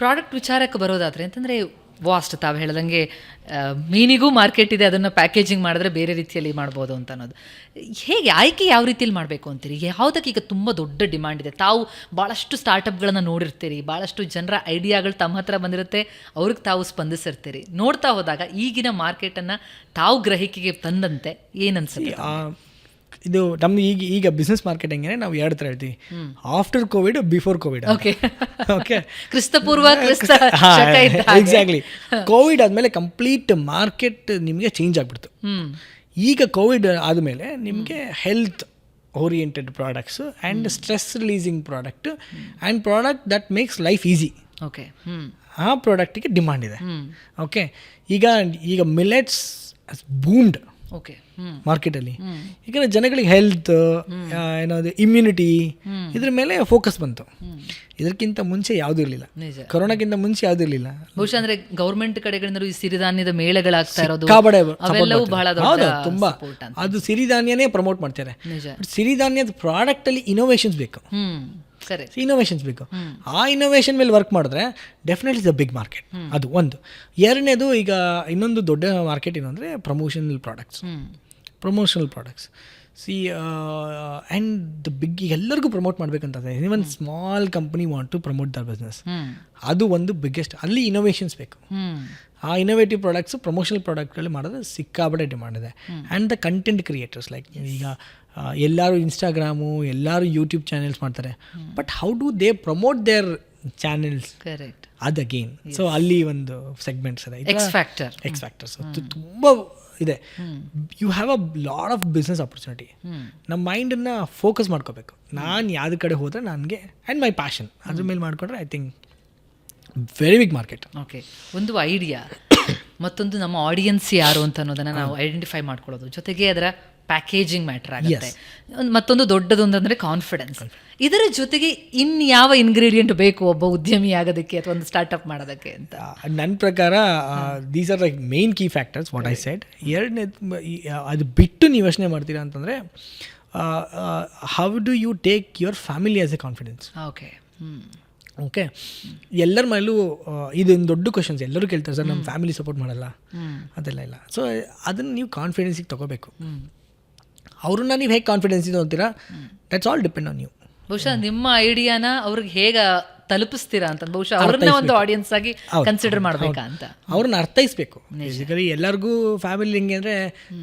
Product ವಿಚಾರಕ್ಕೆ ಬರೋದಾದ್ರೆ ಅಂತಂದರೆ ವಾಸ್ಟ್ ತಾವು ಹೇಳ್ದಂಗೆ ಮೀನಿಗೂ ಮಾರ್ಕೆಟ್ ಇದೆ, ಅದನ್ನು ಪ್ಯಾಕೇಜಿಂಗ್ ಮಾಡಿದ್ರೆ ಬೇರೆ ರೀತಿಯಲ್ಲಿ ಮಾಡ್ಬೋದು ಅಂತ ಅನ್ನೋದು. ಹೇಗೆ ಆಯ್ಕೆ ಯಾವ ರೀತಿಯಲ್ಲಿ ಮಾಡಬೇಕು ಅಂತೀರಿ? ಯಾವುದಕ್ಕೆ ಈಗ ತುಂಬ ದೊಡ್ಡ ಡಿಮ್ಯಾಂಡ್ ಇದೆ? ತಾವು ಭಾಳಷ್ಟು ಸ್ಟಾರ್ಟಪ್ಗಳನ್ನು ನೋಡಿರ್ತೀರಿ ಭಾಳಷ್ಟು ಜನರ ಐಡಿಯಾಗಳು ತಮ್ಮ ಹತ್ರ ಬಂದಿರುತ್ತೆ, ಅವ್ರಿಗೆ ತಾವು ಸ್ಪಂದಿಸಿರ್ತೀರಿ. ನೋಡ್ತಾ ಹೋದಾಗ ಈಗಿನ ಮಾರ್ಕೆಟನ್ನು ತಾವು ಗ್ರಹಿಕೆಗೆ ತಂದಂತೆ ಏನನ್ಸುತ್ತೆ ಇದು ನಮ್ದು ಈಗ ಈಗ ಬಿಸ್ನೆಸ್ ಮಾರ್ಕೆಟಿಂಗ್ ನಾವು ಎರಡು ಥರ ಹೇಳ್ತೀವಿ. After Covid before Covid okay okay ಕ್ರಿಸ್ತಪೂರ್ವ. ಎಕ್ಸಾಕ್ಟ್ಲಿ ಕೋವಿಡ್ ಆದಮೇಲೆ ಕಂಪ್ಲೀಟ್ ಮಾರ್ಕೆಟ್ ನಿಮಗೆ ಚೇಂಜ್ ಆಗಿಬಿಡ್ತು. ಈಗ ಕೋವಿಡ್ ಆದಮೇಲೆ ನಿಮಗೆ health oriented products and stress releasing product and product that makes life easy okay ಆ ಪ್ರಾಡಕ್ಟಿಗೆ ಡಿಮ್ಯಾಂಡ್ ಇದೆ. ಓಕೆ ಈಗ ಈಗ ಮಿಲೆಟ್ಸ್ ಬೂಮ್ಡ್ ಓಕೆ ಮಾರ್ಕೆಟಲ್ಲಿ ಈಗ ಜನಗಳಿಗೆ ಹೆಲ್ತ್ ಏನಾದ್ರು ಇಮ್ಯುನಿಟಿ ಇದ್ರ ಮೇಲೆ ಫೋಕಸ್ ಬಂತು. ಇದಕ್ಕಿಂತ ಮುಂಚೆ ಯಾವುದೂ ಇರಲಿಲ್ಲ. ಕೊರೋನಾಕ್ಕಿಂತ ಮುಂಚೆ ಯಾವುದೂ ಇರಲಿಲ್ಲ. ಬಹುಶಃ ಅಂದ್ರೆ ಗೌರ್ಮೆಂಟ್ ಕಡೆಗಳಿಂದ ಈ ಸಿರಿಧಾನ್ಯದ ಮೇಳಗಳಾಗ್ತಾ ಇರೋದು ಅವೆಲ್ಲವೂ ಬಹಳ ಹೌದು ತುಂಬಾ. ಅದು ಸಿರಿಧಾನ್ಯನೇ ಪ್ರಮೋಟ್ ಮಾಡ್ತಾರೆ. ಸಿರಿಧಾನ್ಯದ ಪ್ರಾಡಕ್ಟಲ್ಲಿ ಇನೋವೇಷನ್ಸ್ ಬೇಕು. ಸರಿ. ಇನ್ನೋವೇಷನ್ಸ್ ಬೇಕು. ಆ ಇನ್ನೋವೇಷನ್ ಮೇಲೆ ವರ್ಕ್ ಮಾಡಿದ್ರೆ definitely is a big market ಅದು ಒಂದು. ಎರಡನೇದು ಈಗ ಇನ್ನೊಂದು ದೊಡ್ಡ ಮಾರ್ಕೆಟ್ ಏನು ಅಂದರೆ promotional products promotional products see and the big ಎಲ್ಲರಿಗೂ ಪ್ರಮೋಟ್ ಮಾಡಬೇಕಂತ even small company want to promote their business ಅದು ಒಂದು ಬಿಗ್ಗೆಸ್ಟ್ ಅಲ್ಲಿ ಇನೋವೇಷನ್ಸ್ ಬೇಕು. ಆ ಇನೋವೇಟಿವ್ ಪ್ರಾಡಕ್ಟ್ಸ್ ಪ್ರಮೋಷನಲ್ ಪ್ರಾಡಕ್ಟ್ಗಳು ಮಾಡೋದು ಸಿಕ್ಕಾಬಟ್ಟೆ ಡಿಮಾಂಡ್ ಇದೆ. And the content creators like ಈಗ ಎಲ್ಲರೂ ಇನ್ಸ್ಟಾಗ್ರಾಮು ಎಲ್ಲರೂ ಯೂಟ್ಯೂಬ್ ಚಾನೆಲ್ಸ್ ಮಾಡ್ತಾರೆ. But how do they promote their channels correct ಅದು ಅಗೇನ್ ಸೊ ಅಲ್ಲಿ ಒಂದು ಸೆಗ್ಮೆಂಟ್ಸ್ ಇದೆ. ಎಕ್ಸ್ ಫ್ಯಾಕ್ಟರ್ ಎಕ್ಸ್ ಫ್ಯಾಕ್ಟರ್ಸ್ ತುಂಬ ಇದೆ. You have a lot of business opportunity ನಮ್ಮ ಮೈಂಡನ್ನು ಫೋಕಸ್ ಮಾಡ್ಕೋಬೇಕು. ನಾನು ಯಾವ್ದು ಕಡೆ ಹೋದರೆ ನನಗೆ ಆ್ಯಂಡ್ ಮೈ ಪ್ಯಾಷನ್ ಅದ್ರ ಮೇಲೆ ಮಾಡಿಕೊಂಡ್ರೆ I think very big market okay ಒಂದು ಐಡಿಯಾ ಮತ್ತೊಂದು ನಮ್ಮ ಆಡಿಯನ್ಸ್ ಯಾರು ಅಂತ ಅನ್ನೋದನ್ನು ನಾವು ಐಡೆಂಟಿಫೈ ಮಾಡ್ಕೊಳ್ಳೋದು. ಜೊತೆಗೆ ಅದರ ಪ್ಯಾಕೇಜಿಂಗ್ ಮ್ಯಾಟ್ರ್ ಆಗುತ್ತೆ. ಮತ್ತೊಂದು ದೊಡ್ಡದೊಂದು ಅಂದರೆ ಕಾನ್ಫಿಡೆನ್ಸ್ ಇದರ ಜೊತೆಗೆ ಇನ್ಯಾವ ಇನ್ಗ್ರೀಡಿಯೆಂಟ್ ಬೇಕು ಒಬ್ಬ ಉದ್ಯಮಿ ಆಗೋದಕ್ಕೆ ಅಥವಾ ಒಂದು ಸ್ಟಾರ್ಟ್ಅಪ್ ಮಾಡೋದಕ್ಕೆ ಅಂತ? ನನ್ನ ಪ್ರಕಾರ these are like main key factors what I set ಎರಡನೇ ಅದು ಬಿಟ್ಟು ನೀವು ಯೋಚನೆ ಮಾಡ್ತೀರಾ ಅಂತಂದರೆ how do you take your family as a confidence okay okay ಎಲ್ಲರ ಮೇಲೂ ಆ, ಇದೊಂದು ದೊಡ್ಡ ಕ್ವಶನ್ಸ್ ಎಲ್ಲರೂ ಕೇಳ್ತಾರೆ ಸರ್ ನಮ್ಮ ಫ್ಯಾಮಿಲಿ ಸಪೋರ್ಟ್ ಮಾಡಲ್ಲ. ಅದೆಲ್ಲ ಇಲ್ಲ. ಸೊ ಅದನ್ನು ನೀವು ಕಾನ್ಫಿಡೆನ್ಸಿಗೆ ತೊಗೋಬೇಕು. ಅವ್ರನ್ನ ನೀವು ಹೇಗೆ ಕಾನ್ಫಿಡೆನ್ಸ್ ಇದು ಅಂತೀರಾ that's all depend on you ಬಹುಶಃ ನಿಮ್ಮ ಐಡಿಯಾನ ಅವ್ರಿಗೆ ಹೇಗ ತಲುಪಿಸ್ತೀರಾ ಅಂತ. ಬಹುಶಃ ಅವ್ರನ್ನ ಒಂದು ಆಡಿಯನ್ಸ್ ಆಗಿ ಕನ್ಸಿಡರ್ ಮಾಡ್ಬೇಕಾ ಅಂತ. ಅವ್ರನ್ನ ಅರ್ಥೈಸ್ಬೇಕು. ಬೇಸಿಕಲಿ ಎಲ್ಲರಿಗೂ ಫ್ಯಾಮಿಲಿ ಹೆಂಗೆ ಅಂದರೆ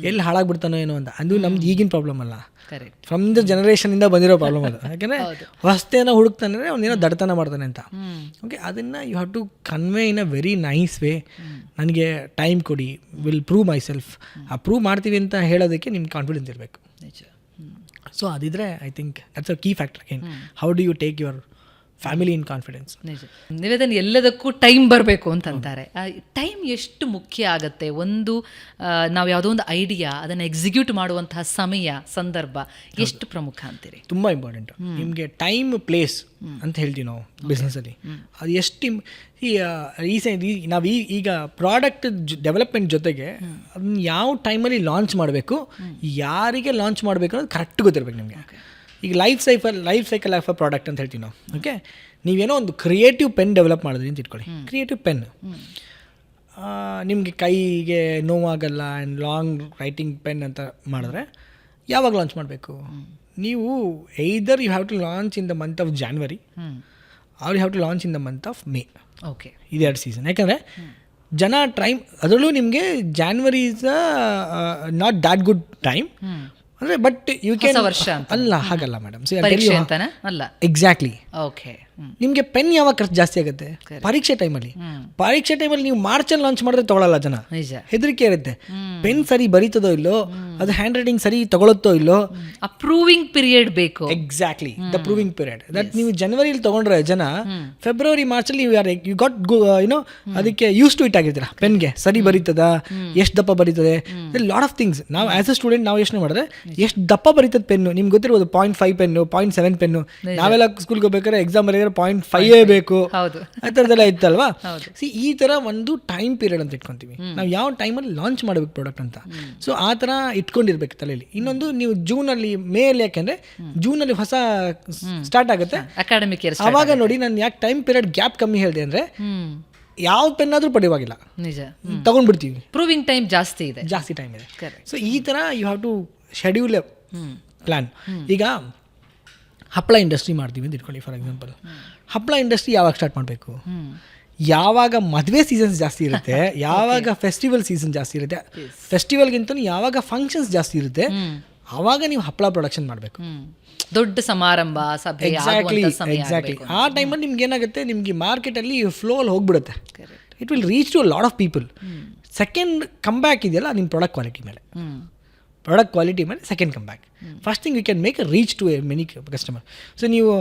ಎಲ್ಲಿ ಹಾಳಾಗ್ಬಿಡ್ತಾನೋ ಏನೋ ಅಂತ. ಅದು ನಮ್ದು ಈಗಿನ ಪ್ರಾಬ್ಲಮ್ ಅಲ್ಲ. ಫ್ರಮ್ ದ ಜನರೇಷನಿಂದ ಬಂದಿರೋ ಪ್ರಾಬ್ಲಮ್ ಅದು. ಯಾಕೆಂದರೆ ಹೊಸ್ತೇನ ಹುಡುಕ್ತಾನೆ ಅಂದರೆ ದಡತನ ದಡ್ತನ ಮಾಡ್ತಾನೆ ಅಂತ. ಓಕೆ ಅದನ್ನ you have to convey in a very nice way ನನಗೆ ಟೈಮ್ ಕೊಡಿ. ವಿಲ್ ಪ್ರೂವ್ ಮೈ ಸೆಲ್ಫ್ ಆ ಪ್ರೂವ್ ಮಾಡ್ತೀವಿ ಅಂತ ಹೇಳೋದಕ್ಕೆ ನಿಮ್ಗೆ ಕಾನ್ಫಿಡೆನ್ಸ್ ಇರಬೇಕು. ನಿಜ. So ಅದಿದ್ರೆ I think that's a key factor again how do you take your family in confidence ನಿಜ. ನಿವೇದನ್ ಎಲ್ಲದಕ್ಕೂ ಟೈಮ್ ಬರಬೇಕು ಅಂತಂತಾರೆ. ಟೈಮ್ ಎಷ್ಟು ಮುಖ್ಯ ಆಗುತ್ತೆ? ಒಂದು ನಾವು ಯಾವುದೋ ಒಂದು ಐಡಿಯಾ ಅದನ್ನು ಎಕ್ಸಿಕ್ಯೂಟ್ ಮಾಡುವಂತಹ ಸಮಯ ಸಂದರ್ಭ ಎಷ್ಟು ಪ್ರಮುಖ ಅಂತೀರಿ? ತುಂಬ ಇಂಪಾರ್ಟೆಂಟ್ ನಿಮಗೆ ಟೈಮ್ ಪ್ಲೇಸ್ ಅಂತ ಹೇಳ್ತೀವಿ ನಾವು ಬಿಸ್ನೆಸ್ಸಲ್ಲಿ ಅದು ಎಷ್ಟು ಈ ರೀಸೆಂಟ್ ನಾವು ಈ ಈಗ ಪ್ರಾಡಕ್ಟ್ ಡೆವಲಪ್ಮೆಂಟ್ ಜೊತೆಗೆ ಅದನ್ನ ಯಾವ ಟೈಮಲ್ಲಿ ಲಾಂಚ್ ಮಾಡಬೇಕು ಯಾರಿಗೆ ಲಾಂಚ್ ಮಾಡಬೇಕು ಅನ್ನೋದು ಕರೆಕ್ಟ್ ಗೊತ್ತಿರಬೇಕು ನಿಮಗೆ. ಈಗ life cycle life cycle of a product ಅಂತ ಹೇಳ್ತೀವಿ ನಾವು. ಓಕೆ ನೀವೇನೋ ಒಂದು ಕ್ರಿಯೇಟಿವ್ ಪೆನ್ ಡೆವಲಪ್ ಮಾಡಿದ್ರಿ ಅಂತ ಇಟ್ಕೊಳ್ಳಿ. ಕ್ರಿಯೇಟಿವ್ ಪೆನ್ ನಿಮಗೆ ಕೈಗೆ ನೋವಾಗಲ್ಲ ಆ್ಯಂಡ್ ಲಾಂಗ್ ರೈಟಿಂಗ್ ಪೆನ್ ಅಂತ ಮಾಡಿದ್ರೆ ಯಾವಾಗ ಲಾಂಚ್ ಮಾಡಬೇಕು? ನೀವು either you have to launch in the month of January or you have to launch in the month of May okay ಇದೆರಡು ಸೀಸನ್ ಯಾಕಂದರೆ ಜನ ಟೈಮ್ ಅದರಲ್ಲೂ ನಿಮಗೆ January is not that good time ಅಂದರೆ ಬಟ್ ಯು ಕ್ಯಾನ್ ವರ್ಷ. ಅಲ್ಲ ಹಾಗಲ್ಲ madam ಅಲ್ಲ. ಎಕ್ಸಾಕ್ಟ್ಲಿ ಓಕೆ ನಿಮಗೆ ಪೆನ್ ಯಾವಾಗ ಖರ್ಚು ಜಾಸ್ತಿ ಆಗುತ್ತೆ? ಪರೀಕ್ಷೆ ಟೈಮಲ್ಲಿ ಪರೀಕ್ಷೆ ಟೈಮಲ್ಲಿ ನೀವು ಮಾರ್ಚ್ ಮಾರ್ಚಲ್ಲಿ ಲಾಂಚ್ ಮಾಡಿದ್ರೆ ತೊಗೊಳಲ್ಲ ಜನ. ಹೆದರಿಕೆ ಇರುತ್ತೆ. ಪೆನ್ ಸರಿ ಬರೀತದೋ ಇಲ್ಲೋ? ಅದು ಹ್ಯಾಂಡ್ ರೈಟಿಂಗ್ ಸರಿ ತಗೊಳುತ್ತೋ ಇಲ್ಲೋ? ಅಪ್ರೂವಿಂಗ್ ಪೀರಿಯಡ್ ಬೇಕು. Exactly the proving period that ನೀವು ಜನವರಿಲಿ ತಗೊಂಡ್ರೆ ಜನ ಫೆಬ್ರವರಿ ಮಾರ್ಚ್ ಅಲ್ಲಿ ಯು ಗಾಟ್ ಯುನೋ ಅದಕ್ಕೆ ಯೂಸ್ ಟು ಇಟ್ ಆಗಿರ್ತೀರ. ಪೆನ್ಗೆ ಸರಿ ಬರೀತದ ಎಷ್ಟು ದಪ್ಪ ಬರೀತದೆ? ಲಾಟ್ ಆಫ್ ಥಿಂಗ್ಸ್ ನಾವು ಆಸ್ ಅ ಸ್ಟೂಡೆಂಟ್ ನಾವು ಯೋಚನೆ ಮಾಡಿದ್ರೆ ಎಷ್ಟು ದಪ್ಪ ಬರೀತದ ಪೆನ್ನು ನಿಮ್ಗೆ ಗೊತ್ತಿರ್ಬೋದು point five pen point seven pen ನಾವೆಲ್ಲ ಸ್ಕೂಲ್ಗೆ ಹೋಗ್ಬೇಕಾದ್ರೆ ಎಕ್ಸಾಮ್ ಬರೀ ಪಾಯಿಂಟ್ ಫೈವೇ ಬೇಕು. ಆ ಥರದ್ದೆಲ್ಲ ಇತ್ತಲ್ವಾ. ಸಿ ಈ ಥರ ಒಂದು ಟೈಮ್ ಪೀರಿಯಡ್ ಅಂತ ಇಟ್ಕೊಂತೀವಿ. ನಾವು ಯಾವ ಟೈಮಲ್ಲಿ ಲಾಂಚ್ ಮಾಡಬೇಕು ಪ್ರಾಡಕ್ಟ್ ಅಂತ. ಸೊ ಆ ಥರ ಇಟ್ಕೊಂಡಿರ್ಬೇಕು ತಲೆಯಲ್ಲಿ. ಇನ್ನೊಂದು ನೀವು ಜೂನಲ್ಲಿ ಯಾಕೆಂದ್ರೆ ಜೂನ್ ಜೂನಲ್ಲಿ ಹೊಸ ಸ್ಟಾರ್ಟ್ ಆಗುತ್ತೆ. ಅಕಾಡೆಮಿಕ್ ಇಯರ್ ಆವಾಗ ನೋಡಿ ನಾನು ಯಾಕೆ ಟೈಮ್ ಪೀರಿಯಡ್ ಗ್ಯಾಪ್ ಕಮ್ಮಿ ಹೇಳಿದೆ ಅಂದರೆ ಯಾವ ಪೆನ್ ಆದ್ರೂ ಪಡೆಯುವಾಗಿಲ್ಲ. ನಿಜ. ತಗೊಂಡ್ಬಿಡ್ತೀವಿ. ಪ್ರೂವಿಂಗ್ ಟೈಮ್ ಜಾಸ್ತಿ ಇದೆ. ಜಾಸ್ತಿ ಟೈಮ್ ಇದೆ. ಸೊ ಈ ಥರ you have to schedule plan plan ಈಗ ಹಪ್ಪಳ ಇಂಡಸ್ಟ್ರಿ ಮಾಡ್ತೀವಿ ಅಂತ ಇಟ್ಕೊಳ್ಳಿ ಫಾರ್ ಎಕ್ಸಾಂಪಲ್ ಹಪ್ಪಳ ಇಂಡಸ್ಟ್ರಿ ಯಾವಾಗ ಸ್ಟಾರ್ಟ್ ಮಾಡಬೇಕು? ಯಾವಾಗ ಮದುವೆ ಸೀಸನ್ಸ್ ಜಾಸ್ತಿ ಇರುತ್ತೆ ಯಾವಾಗ ಫೆಸ್ಟಿವಲ್ ಸೀಸನ್ ಜಾಸ್ತಿ ಇರುತ್ತೆ ಫೆಸ್ಟಿವಲ್ಗಿಂತ ಯಾವಾಗ ಫಂಕ್ಷನ್ಸ್ ಜಾಸ್ತಿ ಇರುತ್ತೆ ಆವಾಗ ನೀವು ಹಪ್ಪಳ ಪ್ರೊಡಕ್ಷನ್ ಮಾಡಬೇಕು. ದೊಡ್ಡ ಸಮಾರಂಭ ಸಭೆ ಎಕ್ಸಾಕ್ಟ್ಲಿ ಎಕ್ಸಾಕ್ಟ್ಲಿ. ಆ ಟೈಮಲ್ಲಿ ನಿಮ್ಗೆ ಏನಾಗುತ್ತೆ ನಿಮಗೆ ಮಾರ್ಕೆಟಲ್ಲಿ ಫ್ಲೋ ಅಲ್ಲಿ ಹೋಗ್ಬಿಡುತ್ತೆ. It will reach to lot of people second come back ಇದೆಯಲ್ಲ ನಿಮ್ಮ ಪ್ರಾಡಕ್ಟ್ ಕ್ವಾಲಿಟಿ ಮೇಲೆ. ಪ್ರಾಡಕ್ಟ್ ಕ್ವಾಲಿಟಿ ಮೇಲೆ second come back first thing you can make a reach to a many customer so ನೀವು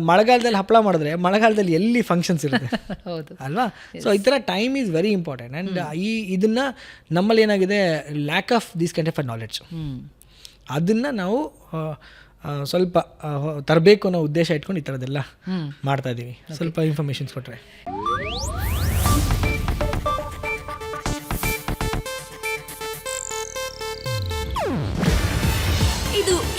ಮಳೆಗಾಲದಲ್ಲಿ ಹಪ್ಪಳ ಮಾಡಿದ್ರೆ ಮಳೆಗಾಲದಲ್ಲಿ ಎಲ್ಲಿ ಫಂಕ್ಷನ್ಸ್ ಇರುತ್ತೆ? ಹೌದು. ಅಲ್ವಾ? ಸೊ ಈ ಥರ time is very important and ಈ ಇದನ್ನು ನಮ್ಮಲ್ಲಿ ಏನಾಗಿದೆ lack of these kind of knowledge ಅದನ್ನು ನಾವು ಸ್ವಲ್ಪ ತರಬೇಕು ಅನ್ನೋ ಉದ್ದೇಶ ಇಟ್ಕೊಂಡು ಈ ಥರದ್ದೆಲ್ಲ ಮಾಡ್ತಾ ಇದ್ದೀವಿ ಸ್ವಲ್ಪ ಇನ್ಫಾರ್ಮೇಷನ್ಸ್ ಕೊಟ್ಟರೆ